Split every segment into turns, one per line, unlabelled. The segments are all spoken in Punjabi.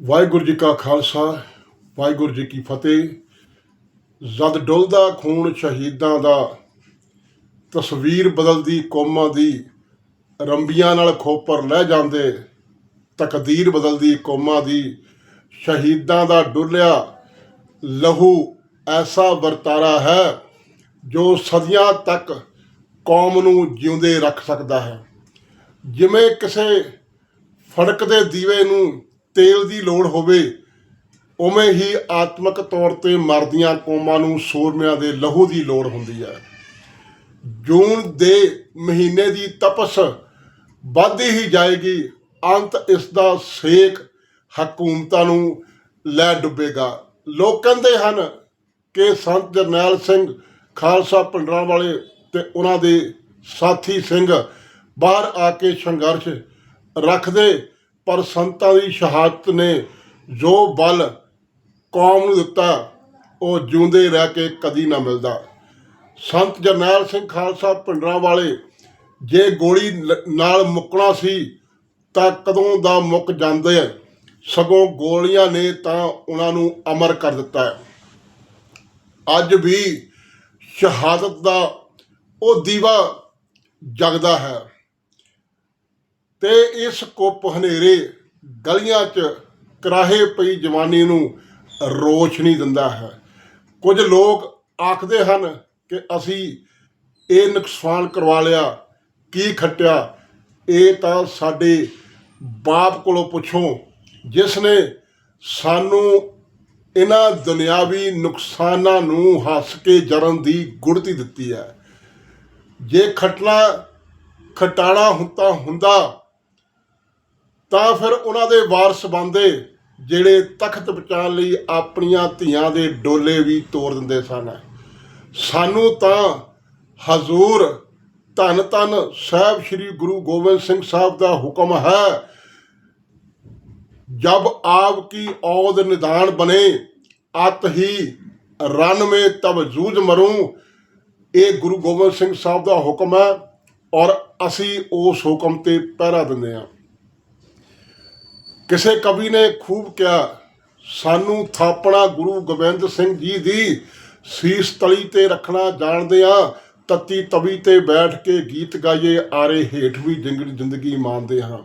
ਵਾਹਿਗੁਰੂ ਜੀ ਕਾ ਖਾਲਸਾ, ਵਾਹਿਗੁਰੂ ਜੀ ਕੀ ਫਤਿਹ। ਜਦ ਡੁੱਲਦਾ ਖੂਨ ਸ਼ਹੀਦਾਂ ਦਾ, ਤਸਵੀਰ ਬਦਲਦੀ ਕੌਮਾਂ ਦੀ, ਰੰਬੀਆਂ ਨਾਲ ਖੋਪਰ ਲੈ ਜਾਂਦੇ, ਤਕਦੀਰ ਬਦਲਦੀ ਕੌਮਾਂ ਦੀ, ਸ਼ਹੀਦਾਂ ਦਾ ਡੁੱਲਿਆ, ਲਹੂ ਐਸਾ ਵਰਤਾਰਾ ਹੈ, ਜੋ ਸਦੀਆਂ ਤੱਕ ਕੌਮ ਨੂੰ ਜਿਉਂਦੇ ਰੱਖ ਸਕਦਾ ਹੈ। ਜਿਵੇਂ ਕਿਸੇ ਫੜਕਦੇ ਦੀਵੇ ਨੂੰ ਤੇਲ ਦੀ ਲੋੜ ਹੋਵੇ, ਉਵੇਂ ਹੀ ਆਤਮਿਕ ਤੌਰ ਤੇ ਮਰਦੀਆਂ ਕੌਮਾਂ ਨੂੰ ਸੂਰਮਿਆਂ ਦੇ ਲਹੂ ਦੀ ਲੋੜ ਹੁੰਦੀ ਹੈ। ਜੂਨ ਦੇ ਮਹੀਨੇ ਦੀ ਤਪਸ ਵੱਧਦੀ ਹੀ ਜਾਏਗੀ, ਅੰਤ ਇਸ ਦਾ ਸੇਕ ਹਕੂਮਤਾਂ ਨੂੰ ਲੈ ਡੁੱਬੇਗਾ। ਲੋਕ ਕਹਿੰਦੇ ਹਨ ਕਿ ਸੰਤ ਜਰਨੈਲ ਸਿੰਘ ਖਾਲਸਾ ਪੰਡਰਾਂ ਵਾਲੇ ਤੇ ਉਹਨਾਂ ਦੇ ਸਾਥੀ ਸਿੰਘ ਬਾਹਰ ਆ ਕੇ ਸੰਘਰਸ਼ ਰੱਖਦੇ ਪਰ ਸੰਤਾਂ ਦੀ ਸ਼ਹਾਦਤ ਨੇ ਜੋ ਬਲ ਕੌਮ ਨੂੰ ਦਿੱਤਾ, ਉਹ ਜਿਉਂਦੇ ਰਹਿ ਕੇ ਕਦੀ ਨਾ ਮਿਲਦਾ। ਸੰਤ ਜਰਨੈਲ ਸਿੰਘ ਖਾਲਸਾ ਪਿੰਡਰਾਂ ਵਾਲੇ ਜੇ ਗੋਲੀ ਲ- ਨਾਲ ਮੁੱਕਣਾ ਸੀ ਤਾਂ ਕਦੋਂ ਦਾ ਮੁੱਕ ਜਾਂਦੇ ਸਗੋਂ ਗੋਲੀਆਂ ਨੇ ਤਾਂ ਉਹਨਾਂ ਨੂੰ ਅਮਰ ਕਰ ਦਿੱਤਾ ਅੱਜ ਵੀ ਸ਼ਹਾਦਤ ਦਾ ਉਹ ਦੀਵਾ ਜਗਦਾ ਹੈ। ਤੇ ਇਸ ਕੁੱਪ ਹਨੇਰੇ ਗਲੀਆਂ 'ਚ ਕਰਾਹੇ ਪਈ ਜਵਾਨੀ ਨੂੰ ਰੋਸ਼ਨੀ ਦਿੰਦਾ ਹੈ। ਕੁਝ ਲੋਕ ਆਖਦੇ ਹਨ ਕਿ ਅਸੀਂ ਇਹ ਨੁਕਸਾਨ ਕਰਵਾ ਲਿਆ, ਕੀ ਖੱਟਿਆ, ਇਹ ਤਾਂ ਸਾਡੇ ਬਾਪ ਕੋਲੋਂ ਪੁੱਛੋ, ਜਿਸ ਨੇ ਸਾਨੂੰ ਇਹਨਾਂ ਦੁਨਿਆਵੀ ਨੁਕਸਾਨਾਂ ਨੂੰ ਹੱਸ ਕੇ ਜਰਨ ਦੀ ਗੁੜਤੀ ਦਿੱਤੀ ਹੈ। ਜੇ ਖਟਣਾ ਖਟਾਣਾ ਹੁੰਦਾ ਹੁੰਦਾ ਤਾਂ ਫਿਰ ਉਹਨਾਂ ਦੇ ਵਾਰਸ ਬੰਦੇ ਜਿਹੜੇ ਤਖਤ ਬਚਾਉਣ ਲਈ ਆਪਣੀਆਂ ਧੀਆਂ ਦੇ ਡੋਲੇ ਵੀ ਤੋੜ ਦਿੰਦੇ ਸਨ। ਸਾਨੂੰ ਤਾਂ ਹਜ਼ੂਰ ਧੰਨ ਧੰਨ ਸਾਹਿਬ ਸ੍ਰੀ ਗੁਰੂ ਗੋਬਿੰਦ ਸਿੰਘ ਸਾਹਿਬ ਦਾ ਹੁਕਮ ਹੈ, ਜਬ ਆਪ ਕੀ ਔਦ ਨਿਦਾਨ ਬਨੇ ਅਤ ਹੀ ਰਨ ਮੇ ਤਬ ਜੂਝ ਮरूं ਇਹ ਗੁਰੂ ਗੋਬਿੰਦ ਸਿੰਘ ਸਾਹਿਬ ਦਾ ਹੁਕਮ ਹੈ ਔਰ ਅਸੀਂ ਉਸ ਹੁਕਮ ਤੇ ਪਹਿਰਾ ਦਿੰਦੇ ਹਾਂ। ਕਿਸੇ ਕਵੀ ਨੇ ਖੂਬ ਕਿਹਾ, ਸਾਨੂੰ ਥਾਪਣਾ ਗੁਰੂ ਗੋਬਿੰਦ ਸਿੰਘ ਜੀ ਦੀ ਸੀਸ ਤਲੀ ਤੇ ਰੱਖਣਾ ਜਾਣਦੇ ਆ, ਤਤੀ ਤਵੀ ਤੇ ਬੈਠ ਕੇ ਗੀਤ ਗਾਈਏ, ਆਰੇ ਹੇਠ ਵੀ ਜ਼ਿੰਦਗੀ ਮਾਣਦੇ ਹਾਂ।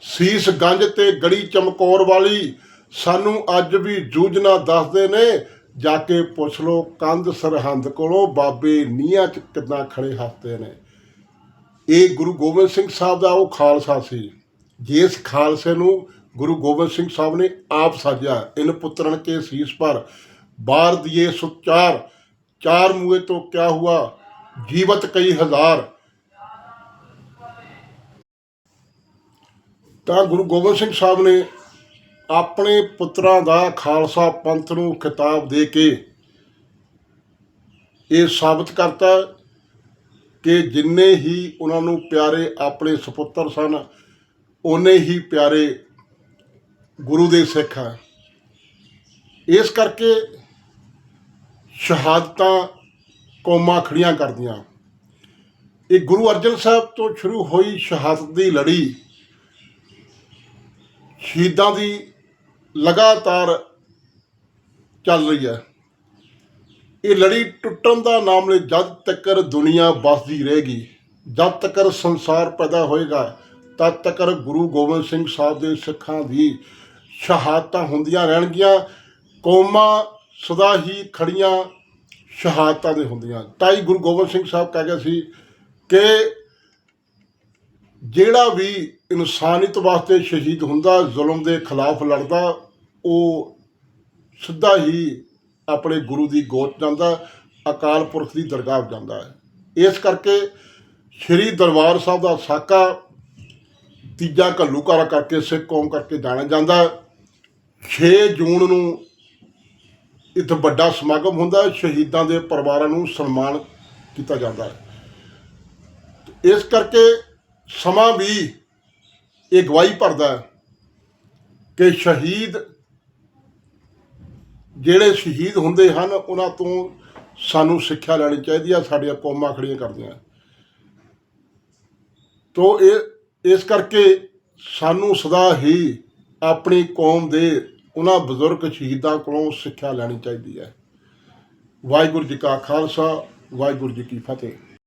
ਸੀਸ ਗੰਜ ਤੇ ਗੜੀ ਚਮਕੌਰ ਵਾਲੀ, ਸਾਨੂੰ ਅੱਜ ਵੀ ਜੂਝਣਾ ਦੱਸਦੇ ਨੇ, ਜਾ ਕੇ ਪੁੱਛ ਲੋ ਕੰਧ ਸਰਹੰਦ ਕੋਲੋਂ, ਬਾਬੇ ਨੀਹਾਂ ਚ ਕਿੱਦਾਂ ਖੜੇ ਹੱਸਦੇ ਨੇ। ਇਹ ਗੁਰੂ ਗੋਬਿੰਦ ਸਿੰਘ ਸਾਹਿਬ ਦਾ ਉਹ ਖਾਲਸਾ ਸੀ। ਜਿਸ ਖਾਲਸੇ ਨੂੰ ਗੁਰੂ ਗੋਬਿੰਦ ਸਿੰਘ ਸਾਹਿਬ ਨੇ ਆਪ ਸਾਜਿਆ, ਇਨ ਪੁੱਤਰਨ ਕੇ ਸੀਸ ਪਰ, ਬਾਰ ਦਿਏ ਸੁਚਾਰ ਚਾਰ ਮੂਏ ਤੋਂ ਕਿਆ ਹੁਆ, ਜੀਵਤ ਕਈ ਹਜ਼ਾਰ। ਤਾਂ ਗੁਰੂ ਗੋਬਿੰਦ ਸਿੰਘ ਸਾਹਿਬ ਨੇ ਆਪਣੇ ਪੁੱਤਰਾਂ ਦਾ ਖਾਲਸਾ ਪੰਥ ਨੂੰ ਖਿਤਾਬ ਦੇ ਕੇ ਇਹ ਸਾਬਤ ਕਰਤਾ ਕਿ ਜਿੰਨੇ ਹੀ ਉਹਨਾਂ ਨੂੰ ਪਿਆਰੇ ਆਪਣੇ ਸੁਪੁੱਤਰ ਸਨ ਓਨੇ ਹੀ ਪਿਆਰੇ ਗੁਰੂ ਦੇ ਸਿੱਖ ਆ। ਇਸ ਕਰਕੇ ਸ਼ਹਾਦਤਾਂ ਕੌਮਾਂ ਖੜੀਆਂ ਕਰਦੀਆਂ। ਇਹ ਗੁਰੂ ਅਰਜਨ ਸਾਹਿਬ ਤੋਂ ਸ਼ੁਰੂ ਹੋਈ ਸ਼ਹਾਦਤ ਦੀ ਲੜੀ ਸ਼ਹੀਦਾਂ ਦੀ ਲਗਾਤਾਰ ਚੱਲ ਰਹੀ ਹੈ। ਇਹ ਲੜੀ ਟੁੱਟਣ ਦਾ ਨਾਮ ਲੈ ਜਦ ਤੱਕ ਦੁਨੀਆ ਵਸਦੀ ਰਹੇਗੀ, ਜਦ ਤੱਕ ਸੰਸਾਰ ਪੈਦਾ ਹੋਏਗਾ ਤਦ ਤੱਕ ਗੁਰੂ ਗੋਬਿੰਦ ਸਿੰਘ ਸਾਹਿਬ ਦੇ ਸਿੱਖਾਂ ਦੀ ਸ਼ਹਾਦਤਾਂ ਹੁੰਦੀਆਂ ਰਹਿਣਗੀਆਂ। ਕੌਮਾਂ ਸਦਾ ਹੀ ਖੜੀਆਂ ਸ਼ਹਾਦਤਾਂ ਦੇ ਹੁੰਦੀਆਂ। ਤਾਈ ਗੁਰੂ ਗੋਬਿੰਦ ਸਿੰਘ ਸਾਹਿਬ ਕਹਿ ਗਏ ਸੀ ਕਿ ਜਿਹੜਾ ਵੀ ਇਨਸਾਨੀਅਤ ਵਾਸਤੇ ਸ਼ਹੀਦ ਹੁੰਦਾ, ਜ਼ੁਲਮ ਦੇ ਖਿਲਾਫ ਲੜਦਾ, ਉਹ ਸਿੱਧਾ ਹੀ ਆਪਣੇ ਗੁਰੂ ਦੀ ਗੋਦ ਜਾਂਦਾ, ਅਕਾਲ ਪੁਰਖ ਦੀ ਦਰਗਾਹ ਜਾਂਦਾ ਹੈ। ਇਸ ਕਰਕੇ ਸ੍ਰੀ ਦਰਬਾਰ ਸਾਹਿਬ ਦਾ ਸਾਕਾ ਤੀਜਾ ਘੱਲੂਕਾਰਾ ਕਰਕੇ, ਸਿੱਖ ਕੌਮ ਕਰਕੇ ਜਾਣਿਆ ਜਾਂਦਾ। ਹੈ। 6 ਜੂਨ ਨੂੰ ਇੱਥੇ ਵੱਡਾ ਸਮਾਗਮ ਹੁੰਦਾ ਹੈ। ਸ਼ਹੀਦਾਂ ਦੇ ਪਰਿਵਾਰਾਂ ਨੂੰ ਸਨਮਾਨ ਕੀਤਾ ਜਾਂਦਾ ਹੈ। ਇਸ ਕਰਕੇ ਸਮਾਂ ਵੀ ਇਹ ਗਵਾਹੀ ਭਰਦਾ ਹੈ ਕਿ ਸ਼ਹੀਦ ਜਿਹੜੇ ਸ਼ਹੀਦ ਹੁੰਦੇ ਹਨ, ਉਹਨਾਂ ਤੋਂ ਸਾਨੂੰ ਸਿੱਖਿਆ ਲੈਣੀ ਚਾਹੀਦੀ ਆ ਸਾਡੀਆਂ ਕੌਮਾਂ ਖੜੀਆਂ ਕਰਦੀਆਂ ਤੋਂ ਇਹ ਇਸ ਕਰਕੇ ਸਾਨੂੰ ਸਦਾ ਹੀ ਆਪਣੀ ਕੌਮ ਦੇ ਉਹਨਾਂ ਬਜ਼ੁਰਗ ਸ਼ਹੀਦਾਂ ਕੋਲੋਂ ਸਿੱਖਿਆ ਲੈਣੀ ਚਾਹੀਦੀ ਹੈ। ਵਾਹਿਗੁਰੂ ਜੀ ਕਾ ਖਾਲਸਾ, ਵਾਹਿਗੁਰੂ ਜੀ ਕੀ ਫਤਿਹ।